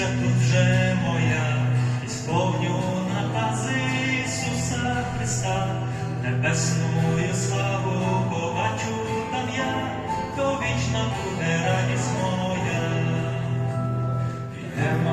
місця тут вже моя, і на Пази Ісуса Христа, небесною славу побачу там я, то вічна буде радість моя. Підемо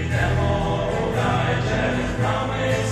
Йдемо, дай через брами.